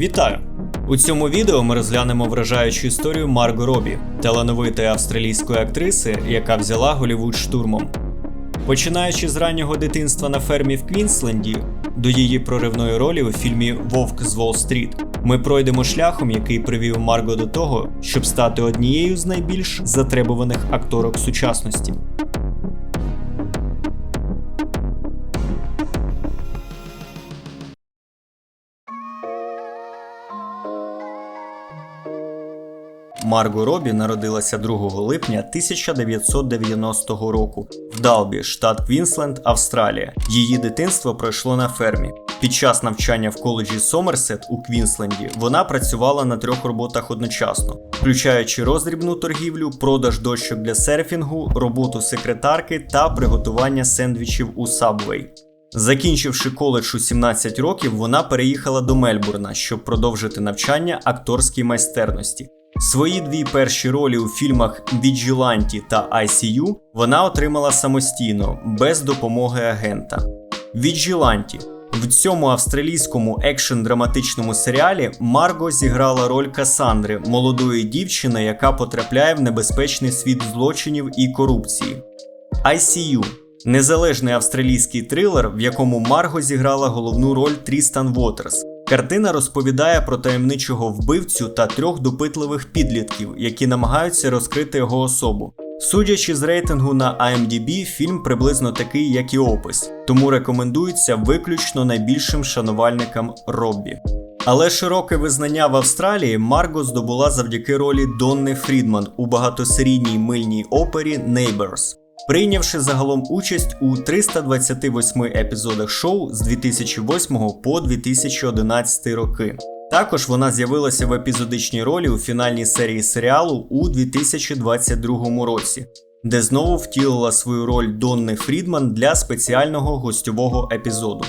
Вітаю! У цьому відео ми розглянемо вражаючу історію Марго Робі, талановитої австралійської актриси, яка взяла Голівуд штурмом. Починаючи з раннього дитинства на фермі в Квінсленді до її проривної ролі у фільмі Вовк з Уолл-стріт, ми пройдемо шляхом, який привів Марго до того, щоб стати однією з найбільш затребуваних акторок сучасності. Марго Робі народилася 2 липня 1990 року в Далбі, штат Квінсленд, Австралія. Її дитинство пройшло на фермі. Під час навчання в коледжі Сомерсет у Квінсленді вона працювала на трьох роботах одночасно, включаючи роздрібну торгівлю, продаж дощок для серфінгу, роботу секретарки та приготування сендвічів у Subway. Закінчивши коледж у 17 років, вона переїхала до Мельбурна, щоб продовжити навчання акторській майстерності. Свої дві перші ролі у фільмах Vigilante та ICU вона отримала самостійно, без допомоги агента. Vigilante. В цьому австралійському екшн-драматичному серіалі Марго зіграла роль Касандри, молодої дівчини, яка потрапляє в небезпечний світ злочинів і корупції. ICU незалежний австралійський трилер, в якому Марго зіграла головну роль Трістан Вотерс. Картина розповідає про таємничого вбивцю та трьох допитливих підлітків, які намагаються розкрити його особу. Судячи з рейтингу на IMDb, фільм приблизно такий, як і опис, тому рекомендується виключно найбільшим шанувальникам Роббі. Але широке визнання в Австралії Марго здобула завдяки ролі Донни Фрідман у багатосерійній мильній опері Neighbors прийнявши загалом участь у 328 епізодах шоу з 2008 по 2011 роки. Також вона з'явилася в епізодичній ролі у фінальній серії серіалу у 2022 році, де знову втілила свою роль Донни Фрідман для спеціального гостьового епізоду.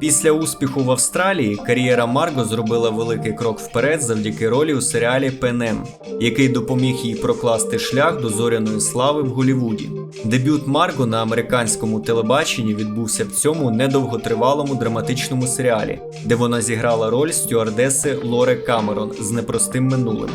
Після успіху в Австралії кар'єра Марго зробила великий крок вперед завдяки ролі у серіалі Пенем, який допоміг їй прокласти шлях до зоряної слави в Голівуді. Дебют Марго на американському телебаченні відбувся в цьому недовготривалому драматичному серіалі, де вона зіграла роль стюардеси Лори Камерон з непростим минулим.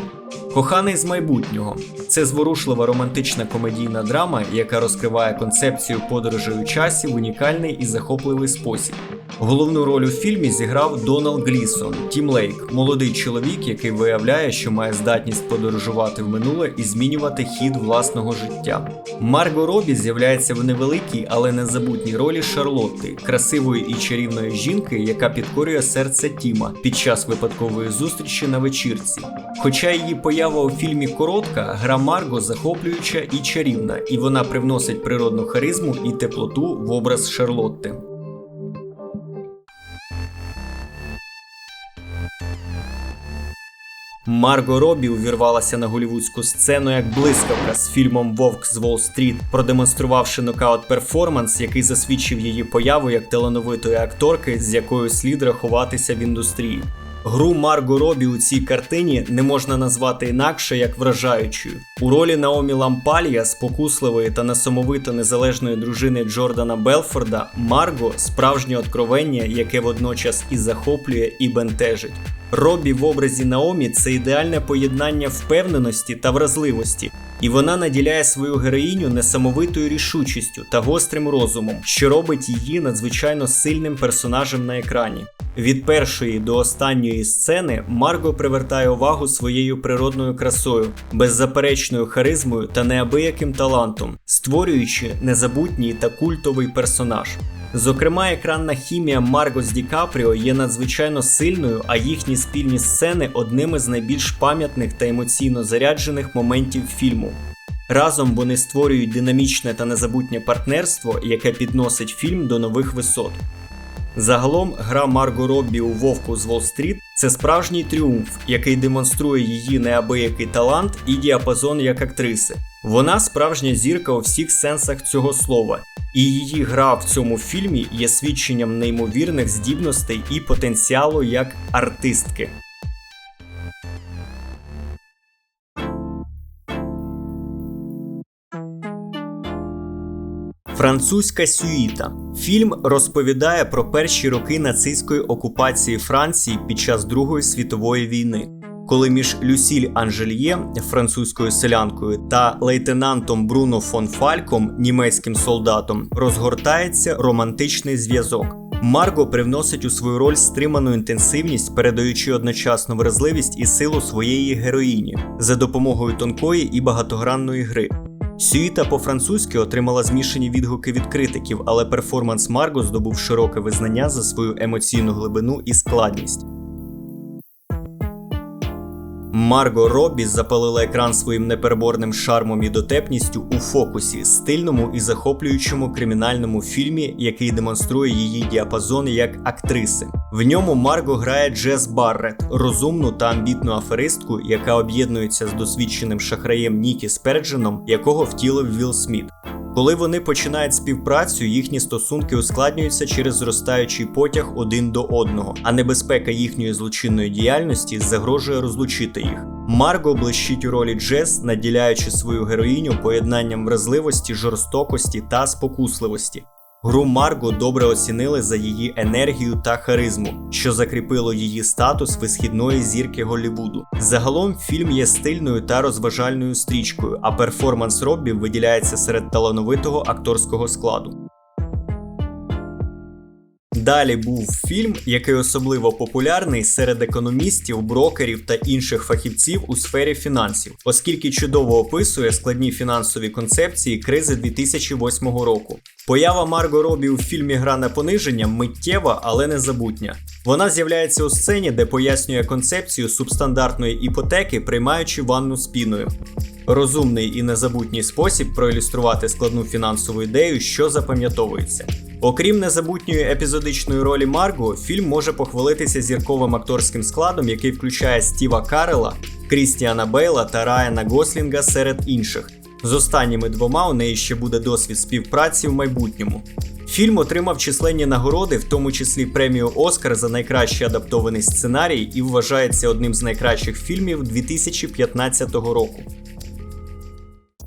Коханий з майбутнього це зворушлива романтична комедійна драма, яка розкриває концепцію подорожей у часі в унікальний і захопливий спосіб. Головну роль у фільмі зіграв Дональд Глісон, Тім Лейк, молодий чоловік, який виявляє, що має здатність подорожувати в минуле і змінювати хід власного життя. Марго Робі з'являється в невеликій, але незабутній ролі Шарлотти, красивої і чарівної жінки, яка підкорює серце Тіма під час випадкової зустрічі на вечірці. Хоча її поява у фільмі коротка, гра Марго захоплююча і чарівна, і вона привносить природну харизму і теплоту в образ Шарлотти. Марго Робі увірвалася на голівудську сцену як блискавка з фільмом Вовк з Уолл-стріт, продемонструвавши нокаут перформанс, який засвідчив її появу як талановитої акторки, з якою слід рахуватися в індустрії. Гру Марго Робі у цій картині не можна назвати інакше як вражаючою. У ролі Наомі Лампалія, спокусливої та несамовито незалежної дружини Джордана Белфорда, Марго справжнє откровення, яке водночас і захоплює, і бентежить. Робі в образі Наомі це ідеальне поєднання впевненості та вразливості, і вона наділяє свою героїню несамовитою рішучістю та гострим розумом, що робить її надзвичайно сильним персонажем на екрані. Від першої до останньої сцени Марго привертає увагу своєю природною красою, беззаперечною харизмою та неабияким талантом, створюючи незабутній та культовий персонаж. Зокрема, екранна хімія Марго з Ді Капріо є надзвичайно сильною, а їхні спільні сцени одними з найбільш пам'ятних та емоційно заряджених моментів фільму. Разом вони створюють динамічне та незабутнє партнерство, яке підносить фільм до нових висот. Загалом, гра Марго Роббі у Вовку з Уолл-стріт це справжній тріумф, який демонструє її неабиякий талант і діапазон як актриси. Вона справжня зірка у всіх сенсах цього слова, і її гра в цьому фільмі є свідченням неймовірних здібностей і потенціалу як артистки. Французька сюїта. Фільм розповідає про перші роки нацистської окупації Франції під час Другої світової війни, коли між Люсіль Анжельє, французькою селянкою, та лейтенантом Бруно фон Фальком, німецьким солдатом, розгортається романтичний зв'язок. Марго привносить у свою роль стриману інтенсивність, передаючи одночасно вразливість і силу своєї героїні за допомогою тонкої і багатогранної гри. Сюїта по-французьки отримала змішані відгуки від критиків, але перформанс Марго здобув широке визнання за свою емоційну глибину і складність. Марго Робі запалила екран своїм непереборним шармом і дотепністю у фокусі, стильному і захоплюючому кримінальному фільмі, який демонструє її діапазон як актриси. В ньому Марго грає Джес Баррет, розумну та амбітну аферистку, яка об'єднується з досвідченим шахраєм Нікі Спердженом, якого втілив Вілл Сміт. Коли вони починають співпрацю, їхні стосунки ускладнюються через зростаючий потяг один до одного, а небезпека їхньої злочинної діяльності загрожує розлучити їх. Марго блищить у ролі Джес, наділяючи свою героїню поєднанням вразливості, жорстокості та спокусливості. Гру Марго добре оцінили за її енергію та харизму, що закріпило її статус висхідної зірки Голлівуду. Загалом фільм є стильною та розважальною стрічкою, а перформанс Роббі виділяється серед талановитого акторського складу. Далі був фільм, який особливо популярний серед економістів, брокерів та інших фахівців у сфері фінансів, оскільки чудово описує складні фінансові концепції кризи 2008 року. Поява Марго Робі у фільмі Гра на пониження миттєва, але незабутня. Вона з'являється у сцені, де пояснює концепцію субстандартної іпотеки, приймаючи ванну з піною. Розумний і незабутній спосіб проілюструвати складну фінансову ідею, що запам'ятовується. Окрім незабутньої епізодичної ролі Марго, фільм може похвалитися зірковим акторським складом, який включає Стіва Карела, Крістіана Бейла та Райана Гослінга серед інших. З останніми двома у неї ще буде досвід співпраці в майбутньому. Фільм отримав численні нагороди, в тому числі премію Оскар за найкращий адаптований сценарій, і вважається одним з найкращих фільмів 2015 року.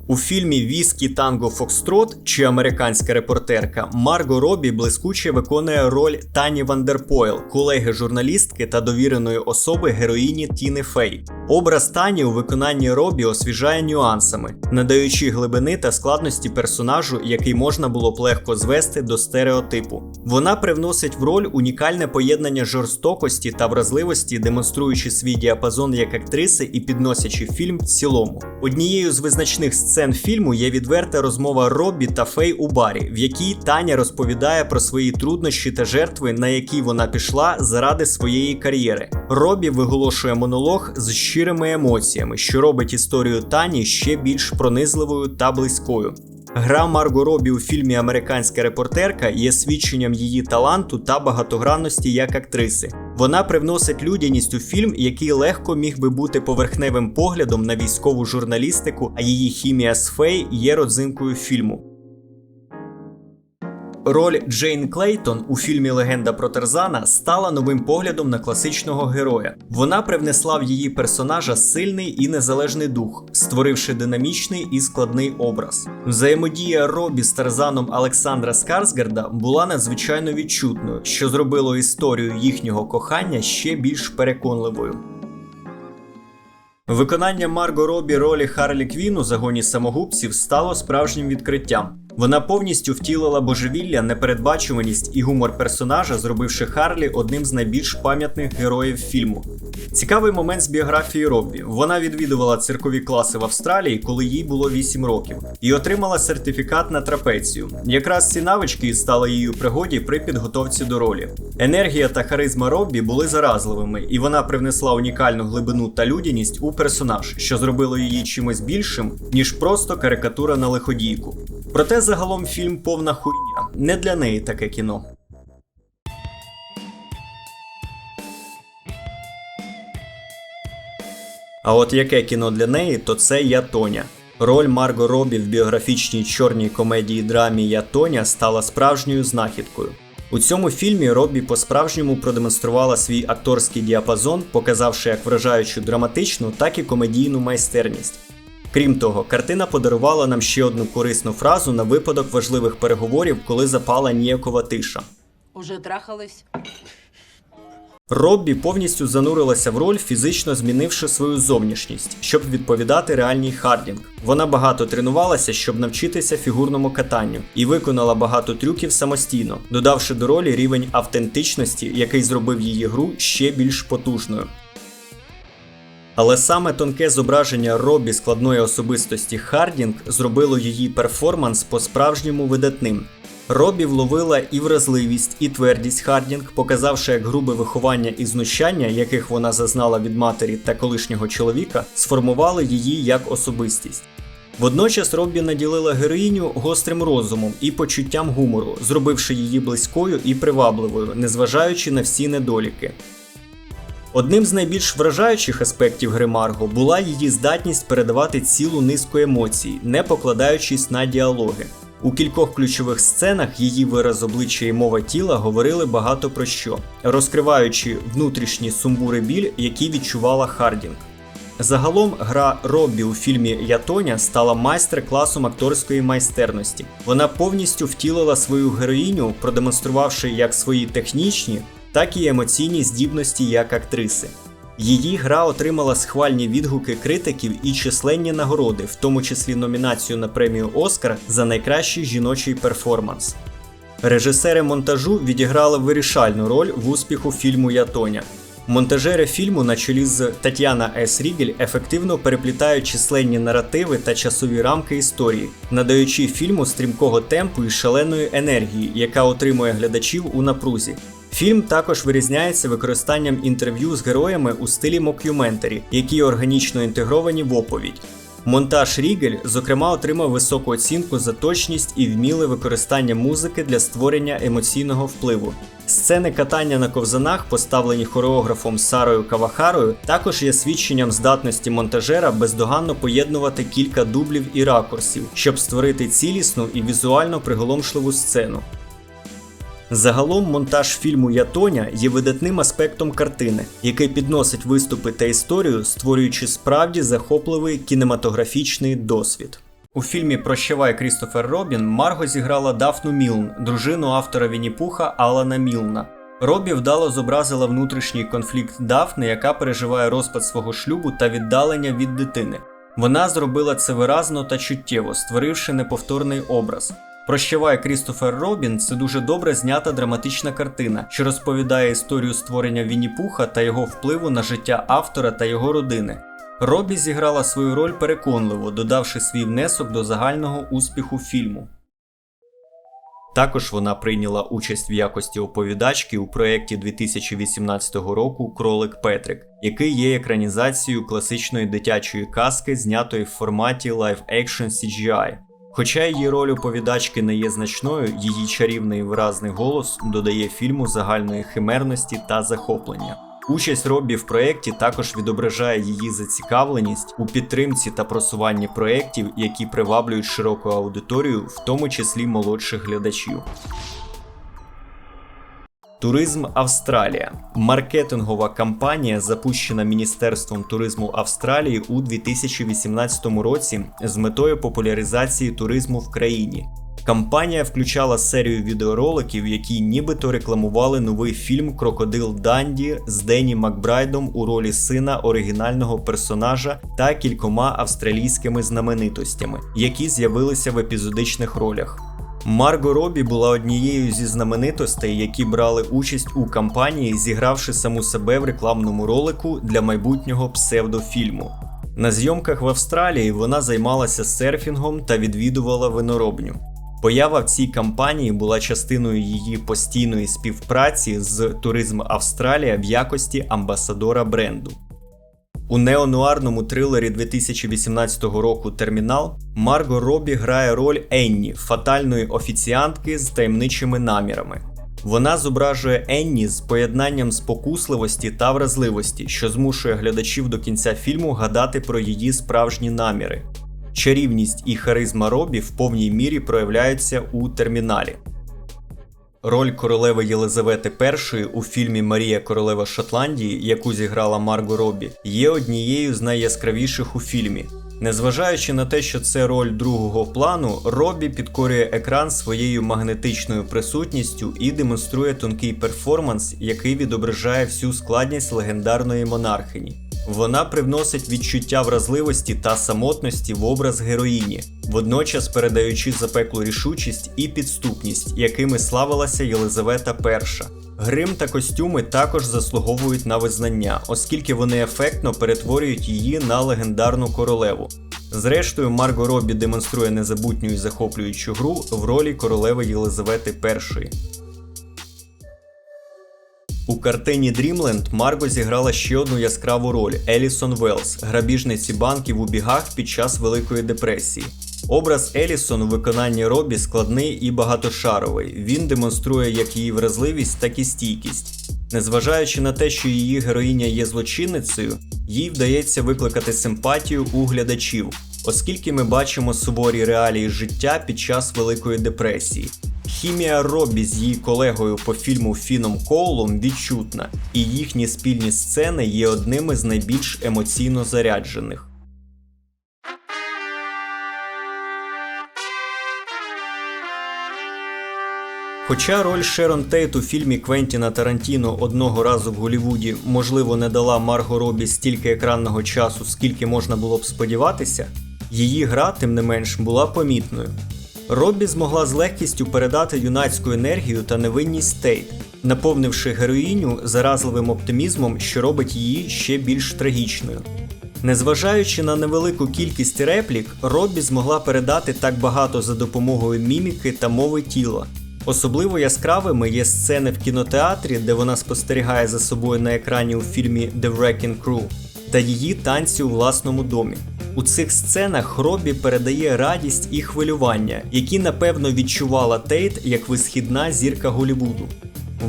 У фільмі Віскі Танго Фокстрот чи американська репортерка Марго Робі блискуче виконує роль Тані Вандерпойл, колеги журналістки та довіреної особи героїні Тіни Фей. Образ Тані у виконанні Робі освіжає нюансами, надаючи глибини та складності персонажу, який можна було б легко звести до стереотипу. Вона привносить в роль унікальне поєднання жорстокості та вразливості, демонструючи свій діапазон як актриси і підносячи фільм в цілому. Однією з визначних сцен фільму є відверта розмова Робі та Фей у барі, в якій Таня розповідає про свої труднощі та жертви, на які вона пішла заради своєї кар'єри. Робі виголошує монолог з щирими емоціями, що робить історію Тані ще більш пронизливою та близькою. Гра Марго Робі у фільмі Американська репортерка є свідченням її таланту та багатогранності як актриси. Вона привносить людяність у фільм, який легко міг би бути поверхневим поглядом на військову журналістику, а її хімія з Фей є родзинкою фільму. Роль Джейн Клейтон у фільмі Легенда про Тарзана стала новим поглядом на класичного героя. Вона привнесла в її персонажа сильний і незалежний дух, створивши динамічний і складний образ. Взаємодія Робі з Тарзаном Олександра Скарсгарда була надзвичайно відчутною, що зробило історію їхнього кохання ще більш переконливою. Виконання Марго Робі ролі Харлі Квін у загоні самогубців стало справжнім відкриттям. Вона повністю втілила божевілля, непередбачуваність і гумор персонажа, зробивши Харлі одним з найбільш пам'ятних героїв фільму. Цікавий момент з біографії Роббі. Вона відвідувала циркові класи в Австралії, коли їй було 8 років, і отримала сертифікат на трапецію. Якраз ці навички стали її пригоді при підготовці до ролі. Енергія та харизма Роббі були заразливими, і вона привнесла унікальну глибину та людяність у персонаж, що зробило її чимось більшим, ніж просто карикатура на лиходійку. Проте загалом фільм повна хуйня. Не для неї таке кіно. А от яке кіно для неї, то це Я Тоня. Роль Марго Робі в біографічній чорній комедії драмі Я Тоня стала справжньою знахідкою. У цьому фільмі Робі по-справжньому продемонструвала свій акторський діапазон, показавши як вражаючу драматичну, так і комедійну майстерність. Крім того, картина подарувала нам ще одну корисну фразу на випадок важливих переговорів, коли запала ніякова тиша. Уже трахались? Роббі повністю занурилася в роль, фізично змінивши свою зовнішність, щоб відповідати реальній Хардінг. Вона багато тренувалася, щоб навчитися фігурному катанню, і виконала багато трюків самостійно, додавши до ролі рівень автентичності, який зробив її гру ще більш потужною. Але саме тонке зображення Робі складної особистості Хардінг зробило її перформанс по-справжньому видатним. Робі вловила і вразливість, і твердість Хардінг, показавши, як грубе виховання і знущання, яких вона зазнала від матері та колишнього чоловіка, сформували її як особистість. Водночас Робі наділила героїню гострим розумом і почуттям гумору, зробивши її близькою і привабливою, незважаючи на всі недоліки. Одним з найбільш вражаючих аспектів гри Марго була її здатність передавати цілу низку емоцій, не покладаючись на діалоги. У кількох ключових сценах її вираз обличчя і мова тіла говорили багато про що, розкриваючи внутрішні сумбури біль, які відчувала Хардінг. Загалом гра Роббі у фільмі Ятоня стала майстер-класом акторської майстерності. Вона повністю втілила свою героїню, продемонструвавши як свої технічні, так і емоційні здібності як актриси. Її гра отримала схвальні відгуки критиків і численні нагороди, в тому числі номінацію на премію Оскар за найкращий жіночий перформанс. Режисери монтажу відіграли вирішальну роль в успіху фільму Ятоня. Монтажери фільму на чолі з Тетяна С. Рігель ефективно переплітають численні наративи та часові рамки історії, надаючи фільму стрімкого темпу і шаленої енергії, яка отримує глядачів у напрузі. Фільм також вирізняється використанням інтерв'ю з героями у стилі мокюментарі, які органічно інтегровані в оповідь. Монтаж Рігель, зокрема, отримав високу оцінку за точність і вміле використання музики для створення емоційного впливу. Сцени катання на ковзанах, поставлені хореографом Сарою Кавахарою, також є свідченням здатності монтажера бездоганно поєднувати кілька дублів і ракурсів, щоб створити цілісну і візуально приголомшливу сцену. Загалом монтаж фільму Ятоня є видатним аспектом картини, який підносить виступи та історію, створюючи справді захопливий кінематографічний досвід. У фільмі Прощавай Крістофер Робін Марго зіграла Дафну Мілн, дружину автора Вінні-Пуха Алана Мілна. Робі вдало зобразила внутрішній конфлікт Дафни, яка переживає розпад свого шлюбу та віддалення від дитини. Вона зробила це виразно та чуттєво, створивши неповторний образ. Прощавай Крістофер Робін це дуже добре знята драматична картина, що розповідає історію створення Вінні-Пуха та його впливу на життя автора та його родини. Робі зіграла свою роль переконливо, додавши свій внесок до загального успіху фільму. Також вона прийняла участь в якості оповідачки у проєкті 2018 року Кролик Петрик, який є екранізацією класичної дитячої казки, знятої в форматі live-action CGI. Хоча її роль оповідачки не є значною, її чарівний і виразний голос додає фільму загальної химерності та захоплення. Участь Роббі в проєкті також відображає її зацікавленість у підтримці та просуванні проєктів, які приваблюють широку аудиторію, в тому числі молодших глядачів. Туризм Австралія маркетингова кампанія, запущена Міністерством туризму Австралії у 2018 році з метою популяризації туризму в країні. Кампанія включала серію відеороликів, які нібито рекламували новий фільм Крокодил Данді з Денні Макбрайдом у ролі сина оригінального персонажа та кількома австралійськими знаменитостями, які з'явилися в епізодичних ролях. Марго Робі була однією зі знаменитостей, які брали участь у кампанії, зігравши саму себе в рекламному ролику для майбутнього псевдофільму. На зйомках в Австралії вона займалася серфінгом та відвідувала виноробню. Поява в цій кампанії була частиною її постійної співпраці з Туризм Австралія в якості амбасадора бренду. У неонуарному трилері 2018 року Термінал Марго Робі грає роль Енні, фатальної офіціантки з таємничими намірами. Вона зображує Енні з поєднанням спокусливості та вразливості, що змушує глядачів до кінця фільму гадати про її справжні наміри. Чарівність і харизма Робі в повній мірі проявляються у терміналі. Роль королеви Єлизавети І у фільмі Марія Королева Шотландії, яку зіграла Марго Робі, є однією з найяскравіших у фільмі. Незважаючи на те, що це роль другого плану, Робі підкорює екран своєю магнетичною присутністю і демонструє тонкий перформанс, який відображає всю складність легендарної монархині. Вона привносить відчуття вразливості та самотності в образ героїні, водночас передаючи запеклу рішучість і підступність, якими славилася Єлизавета І. Грим та костюми також заслуговують на визнання, оскільки вони ефектно перетворюють її на легендарну королеву. Зрештою, Марго Робі демонструє незабутню і захоплюючу гру в ролі королеви Єлизавети І. У картині Dreamland Марго зіграла ще одну яскраву роль Елісон Велс, грабіжниці банків у бігах під час Великої депресії. Образ Елісон у виконанні Робі складний і багатошаровий. Він демонструє як її вразливість, так і стійкість. Незважаючи на те, що її героїня є злочинницею, їй вдається викликати симпатію у глядачів, оскільки ми бачимо суворі реалії життя під час Великої депресії. Хімія Робі з її колегою по фільму Фіном Коулом відчутна, і їхні спільні сцени є одними з найбільш емоційно заряджених. Хоча роль Шерон Тейт у фільмі Квентіна Тарантіно одного разу в Голлівуді, можливо, не дала Марго Робі стільки екранного часу, скільки можна було б сподіватися, її гра, тим не менш, була помітною. Роббі змогла з легкістю передати юнацьку енергію та невинність Тейт, наповнивши героїню заразливим оптимізмом, що робить її ще більш трагічною. Незважаючи на невелику кількість реплік, Роббі змогла передати так багато за допомогою міміки та мови тіла. Особливо яскравими є сцени в кінотеатрі, де вона спостерігає за собою на екрані у фільмі The Wrecking Crew, та її танці у власному домі. У цих сценах Робі передає радість і хвилювання, які напевно відчувала Тейт як висхідна зірка Голлівуду.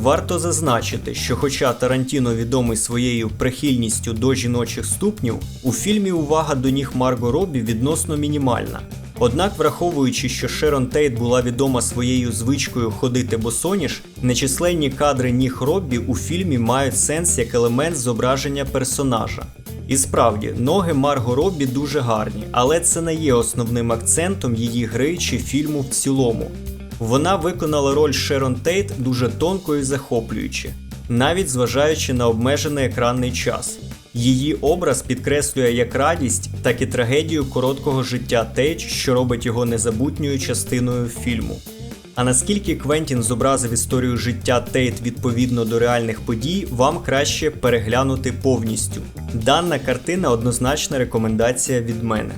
Варто зазначити, що, хоча Тарантіно відомий своєю прихильністю до жіночих ступнів, у фільмі увага до ніг Марго Робі відносно мінімальна. Однак, враховуючи, що Шерон Тейт була відома своєю звичкою ходити босоніж, нечисленні кадри ніг Роббі у фільмі мають сенс як елемент зображення персонажа. І справді, ноги Марго Роббі дуже гарні, але це не є основним акцентом її гри чи фільму в цілому. Вона виконала роль Шерон Тейт дуже тонко і захоплююче, навіть зважаючи на обмежений екранний час. Її образ підкреслює як радість, так і трагедію короткого життя Тейдж, що робить його незабутньою частиною фільму. А наскільки Квентін зобразив історію життя Тейт відповідно до реальних подій, вам краще переглянути повністю. Дана картина однозначна рекомендація від мене.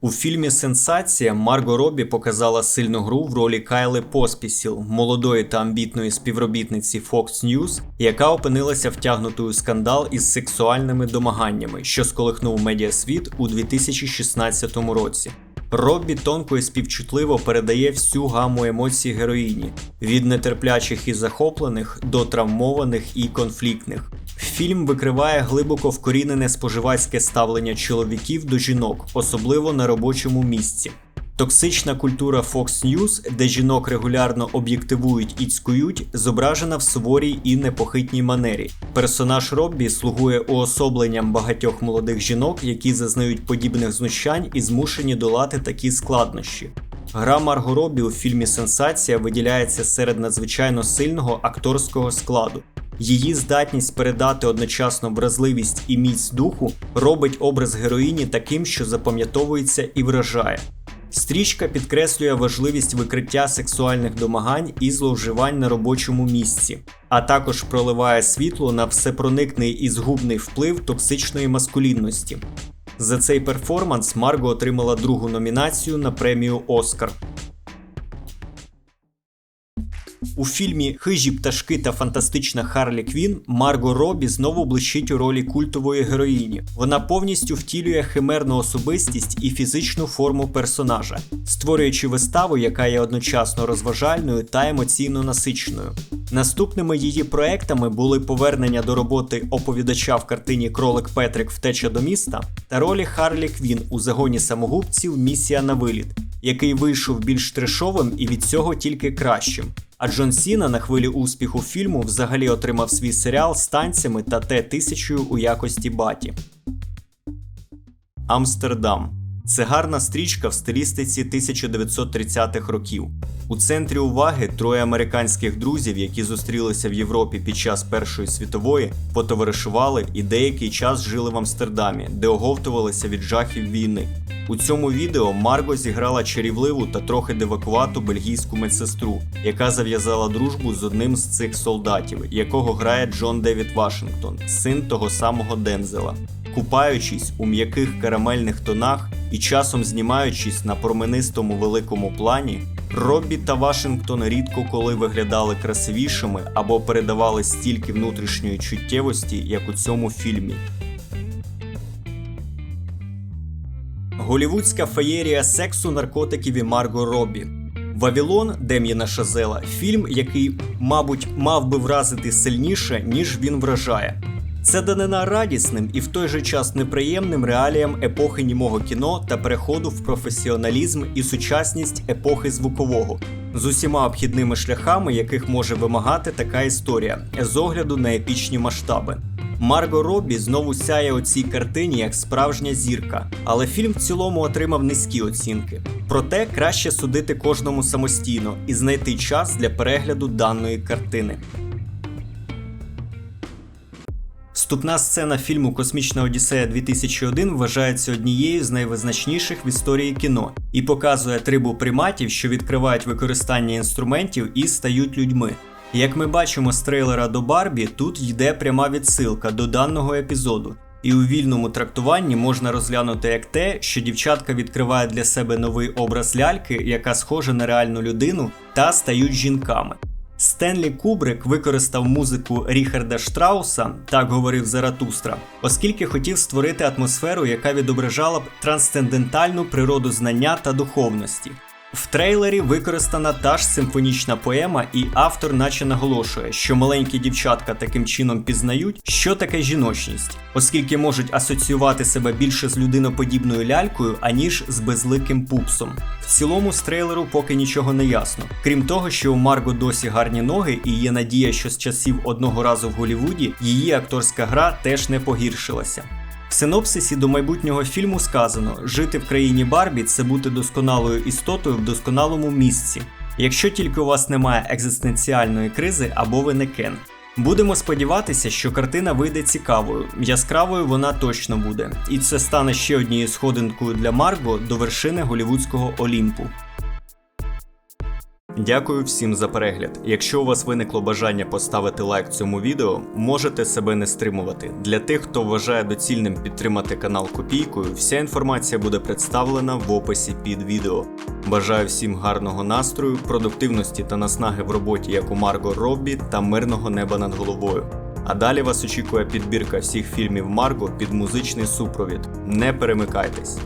У фільмі Сенсація Марго Робі показала сильну гру в ролі Кайли Поспісіл, молодої та амбітної співробітниці Fox News, яка опинилася втягнутою у скандал із сексуальними домаганнями, що сколихнув медіасвіт у 2016 році. Роббі тонко і співчутливо передає всю гаму емоцій героїні від нетерплячих і захоплених до травмованих і конфліктних. Фільм викриває глибоко вкорінене споживацьке ставлення чоловіків до жінок, особливо на робочому місці. Токсична культура Fox News, де жінок регулярно об'єктивують і цькують, зображена в суворій і непохитній манері. Персонаж Роббі слугує уособленням багатьох молодих жінок, які зазнають подібних знущань і змушені долати такі складнощі. Гра Марго Роббі у фільмі Сенсація виділяється серед надзвичайно сильного акторського складу. Її здатність передати одночасно вразливість і міць духу робить образ героїні таким, що запам'ятовується і вражає. Стрічка підкреслює важливість викриття сексуальних домагань і зловживань на робочому місці, а також проливає світло на всепроникний і згубний вплив токсичної маскулінності. За цей перформанс Марго отримала другу номінацію на премію Оскар. У фільмі Хижі пташки та фантастична Харлі Квін Марго Робі знову блищить у ролі культової героїні. Вона повністю втілює химерну особистість і фізичну форму персонажа, створюючи виставу, яка є одночасно розважальною та емоційно насиченою. Наступними її проектами були повернення до роботи оповідача в картині Кролик Петрик Втеча до міста та ролі Харлі Квін у загоні самогубців Місія на виліт, який вийшов більш трешовим і від цього тільки кращим. А Джон Сіна на хвилі успіху фільму взагалі отримав свій серіал з танцями та Т. Тисячою у якості баті. Амстердам це гарна стрічка в стилістиці 1930-х років. У центрі уваги троє американських друзів, які зустрілися в Європі під час Першої світової, потоваришували і деякий час жили в Амстердамі, де оговтувалися від жахів війни. У цьому відео Марго зіграла чарівливу та трохи дивакувату бельгійську медсестру, яка зав'язала дружбу з одним з цих солдатів, якого грає Джон Девід Вашингтон, син того самого Дензела. Купаючись у м'яких карамельних тонах і часом знімаючись на променистому великому плані, Роббі та Вашингтон рідко коли виглядали красивішими або передавали стільки внутрішньої чуттєвості, як у цьому фільмі. Голівудська феєрія сексу, наркотиків і Марго Роббі. Вавілон Дем'єна Шазела фільм, який, мабуть, мав би вразити сильніше, ніж він вражає. Це данина радісним і в той же час неприємним реаліям епохи німого кіно та переходу в професіоналізм і сучасність епохи звукового з усіма обхідними шляхами, яких може вимагати така історія, з огляду на епічні масштаби. Марго Роббі знову сяє у цій картині як справжня зірка, але фільм в цілому отримав низькі оцінки. Проте краще судити кожному самостійно і знайти час для перегляду даної картини. Вступна сцена фільму Космічна Одіссея 2001 вважається однією з найвизначніших в історії кіно і показує трибу приматів, що відкривають використання інструментів і стають людьми. Як ми бачимо з трейлера до Барбі, тут йде пряма відсилка до даного епізоду, і у вільному трактуванні можна розглянути як те, що дівчатка відкриває для себе новий образ ляльки, яка схожа на реальну людину, та стають жінками. Стенлі Кубрик використав музику Ріхарда Штрауса, так говорив Заратустра, оскільки хотів створити атмосферу, яка відображала б трансцендентальну природу знання та духовності. В трейлері використана та ж симфонічна поема, і автор наче наголошує, що маленькі дівчатка таким чином пізнають, що таке жіночність, оскільки можуть асоціювати себе більше з людиноподібною лялькою, аніж з безликим пупсом. В цілому з трейлеру поки нічого не ясно. Крім того, що у Марго досі гарні ноги, і є надія, що з часів одного разу в Голівуді її акторська гра теж не погіршилася. Синопсисі до майбутнього фільму сказано: жити в країні Барбі це бути досконалою істотою в досконалому місці, якщо тільки у вас немає екзистенціальної кризи або ви не кен. Будемо сподіватися, що картина вийде цікавою, яскравою вона точно буде, і це стане ще однією сходинкою для Марго до вершини голівудського Олімпу. Дякую всім за перегляд. Якщо у вас виникло бажання поставити лайк цьому відео, можете себе не стримувати. Для тих, хто вважає доцільним підтримати канал копійкою, вся інформація буде представлена в описі під відео. Бажаю всім гарного настрою, продуктивності та наснаги в роботі як у Марго Роббі та мирного неба над головою. А далі вас очікує підбірка всіх фільмів Марго під музичний супровід. Не перемикайтесь!